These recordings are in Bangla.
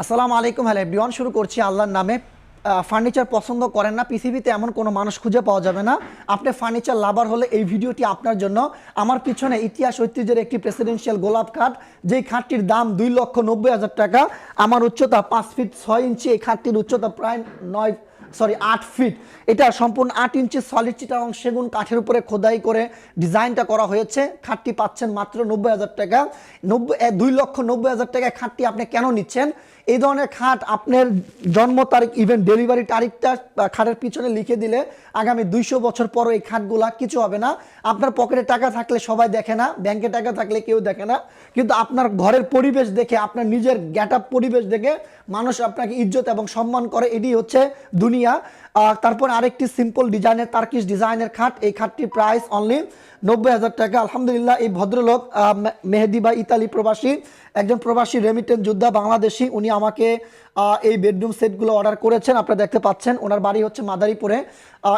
আসসালামু আলাইকুম, হ্যালো এভরিওয়ান। শুরু করছি আল্লাহর নামে। ফার্নিচার পছন্দ করেন না, পৃথিবীতে এমন কোনো মানুষ খুঁজে পাওয়া যাবে না। আপনি ফার্নিচার লাভার হলে এই ভিডিওটি আপনার জন্য। আমার পিছনে ইতিহাস ঐতিহ্যের একটি প্রেসিডেন্সিয়াল গোলাপ খাট, যেই খাটটির দাম দুই লক্ষ নব্বই হাজার টাকা। আমার উচ্চতা পাঁচ ফিট ছয় ইঞ্চি এই খাটটির উচ্চতা প্রায় নয় সরি, আট ফিট এটা সম্পূর্ণ আট ইঞ্চি সলিড চিটাং সেগুন কাঠের উপরে খোদাই করে ডিজাইনটা করা হয়েছে। খাটটি পাচ্ছেন মাত্র নব্বই হাজার টাকা। নব্বই দুই লক্ষ নব্বই হাজার টাকায় খাটটি আপনি কেন নিচ্ছেন? এই ধরনের খাট আপনার জন্ম তারিখ ইভেন ডেলিভারি তারিখটা খাটের পিছনে লিখে দিলে আগামী দুইশো বছর পরও এই খাটগুলা কিছু হবে না। আপনার পকেটে টাকা থাকলে সবাই দেখে না, ব্যাংকে টাকা থাকলে কেউ দেখে না। কিন্তু আপনার ঘরের পরিবেশ দেখে, আপনার নিজের গ্যাট পরিবেশ দেখে মানুষ আপনাকে ইজ্জত এবং সম্মান করে। এটি হচ্ছে দুনিয়া। আহ, তারপর আরেকটি সিম্পল ডিজাইনের তার্কিশ ডিজাইনের খাট। এই খাটটির প্রাইস অনলি নব্বই হাজার টাকা। আলহামদুলিল্লাহ এই ভদ্রলোক মেহেদি বা ইতালি প্রবাসী একজন প্রবাসী রেমিটেন্স যোদ্ধা বাংলাদেশি। উনি আমাকে এই বেডরুম সেটগুলো অর্ডার করেছেন। আপনারা দেখতে পাচ্ছেন ওনার বাড়ি হচ্ছে মাদারীপুরে।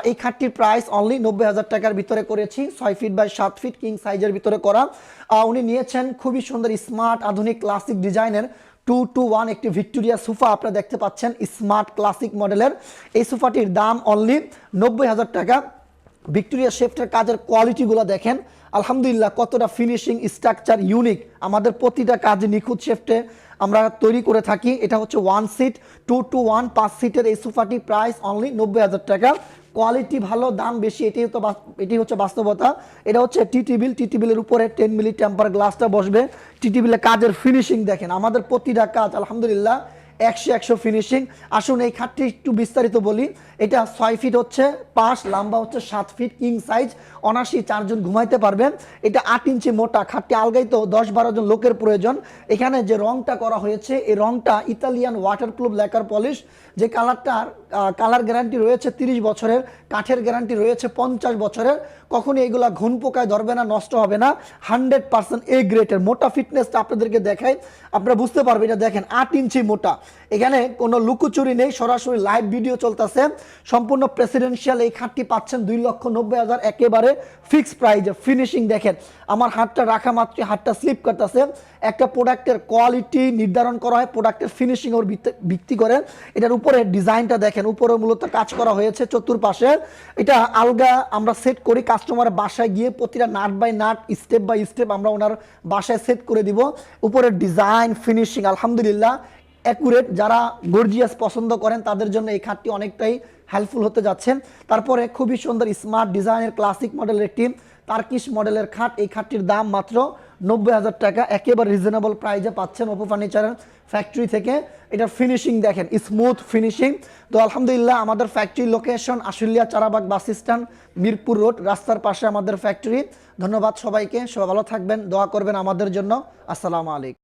এই খাটটির প্রাইস অনলি নব্বই হাজার টাকার ভিতরে করেছি। ছয় ফিট বাই সাত ফিট কিং সাইজের ভিতরে করা। উনি নিয়েছেন খুবই সুন্দর স্মার্ট আধুনিক ক্লাসিক ডিজাইনের টু টু ওয়ান একটি ভিক্টোরিয়া সোফা আপনারা দেখতে পাচ্ছেন স্মার্ট ক্লাসিক মডেলের এই সোফাটির দাম অনলি নব্বই হাজার টাকা। ভিক্টোরিয়া শেফটের কাজের কোয়ালিটিগুলো দেখেন। আলহামদুলিল্লাহ, কতটা ফিনিশিং স্ট্রাকচার ইউনিক আমাদের প্রতিটা কাজ নিখুঁত শেফটে আমরা তৈরি করে থাকি। এটা হচ্ছে one seat two two one পাঁচ সিটের এই সোফাটি প্রাইস অনলি নব্বই হাজার টাকা। কোয়ালিটি ভালো, দাম বেশি, এটাই তো এটি হচ্ছে বাস্তবতা। এটা হচ্ছে টি টিবিল টি টিবিলের উপরে টেন মিলি টেম্পার গ্লাসটা বসবে। টি টিবিলের কাজের ফিনিশিং দেখেন, আমাদের প্রতিটা কাজ, আলহামদুলিল্লাহ, একশো একশো ফিনিশিং আসুন এই খাটটি একটু বিস্তারিত বলি। এটা ছয় ফিট হচ্ছে পাঁচ লম্বা হচ্ছে সাত ফিট কিং সাইজ অনাশি চারজন ঘুমাইতে পারবেন। এটা আট ইঞ্চি মোটা, খাটটি আলগাই তো দশ বারো জন লোকের প্রয়োজন। এখানে যে রংটা করা হয়েছে, এই রংটা ইতালিয়ান ওয়াটারপ্রুফ লেকার পলিশ যে কালারটার কালার গ্যারান্টি রয়েছে তিরিশ বছরের, কাঠের গ্যারান্টি রয়েছে পঞ্চাশ বছরের। কখনই এগুলা ঘুন পোকায় ধরবে না, নষ্ট হবে না। হান্ড্রেড পার্সেন্ট এ গ্রেটের মোটা ফিটনেসটা আপনাদেরকে দেখাই। আপনারা বুঝতে পারবেন, এটা দেখেন, আট ইঞ্চি মোটা। এখানে কোনো লুকোচুরি নেই, সরাসরি লাইভ ভিডিও চলতেছে। সম্পূর্ণ প্রেসিডেন্সিয়াল এই খাটটি পাচ্ছেন দুই লক্ষ নব্বই হাজার একেবারে ফিক্স প্রাইজে ফিনিশিং দেখেন, আমার হাতটা রাখা মাত্র হাতটা স্লিপ করতেছে। একটা প্রোডাক্টের কোয়ালিটি নির্ধারণ করা হয় প্রোডাক্টের ফিনিশিং ওর ভিত্তি- করে। এটার উপরে ডিজাইনটা দেখেন, উপরে মূলত কাজ করা হয়েছে চতুর্পাশে। এটা আলগা আমরা সেট করি কাস্টমারের বাসায় গিয়ে প্রতিটা nut by nut step by step আমরা ওনার বাসায় সেট করে দিব। উপরের ডিজাইন ফিনিশিং আলহামদুলিল্লাহ অ্যাকুরেট যারা গর্জিয়াস পছন্দ করেন, তাদের জন্য এই খাটটি অনেকটাই হেল্পফুল হতে যাচ্ছেন তারপরে খুবই সুন্দর স্মার্ট ডিজাইনের ক্লাসিক মডেলের একটি তার্কিশ মডেলের খাট। এই খাটটির দাম মাত্র নব্বই হাজার টাকা, একেবারে রিজনেবল প্রাইজে পাচ্ছেন ওপো ফার্নিচারের ফ্যাক্টরি থেকে। এটার ফিনিশিং দেখেন স্মুথ ফিনিশিং তো আলহামদুলিল্লাহ আমাদের factory location Ashulia Charabag bus stand, Mirpur road, রাস্তার পাশে আমাদের ফ্যাক্টরি ধন্যবাদ সবাইকে, সবাই ভালো থাকবেন, দোয়া করবেন আমাদের জন্য। আসসালামু আলাইকুম।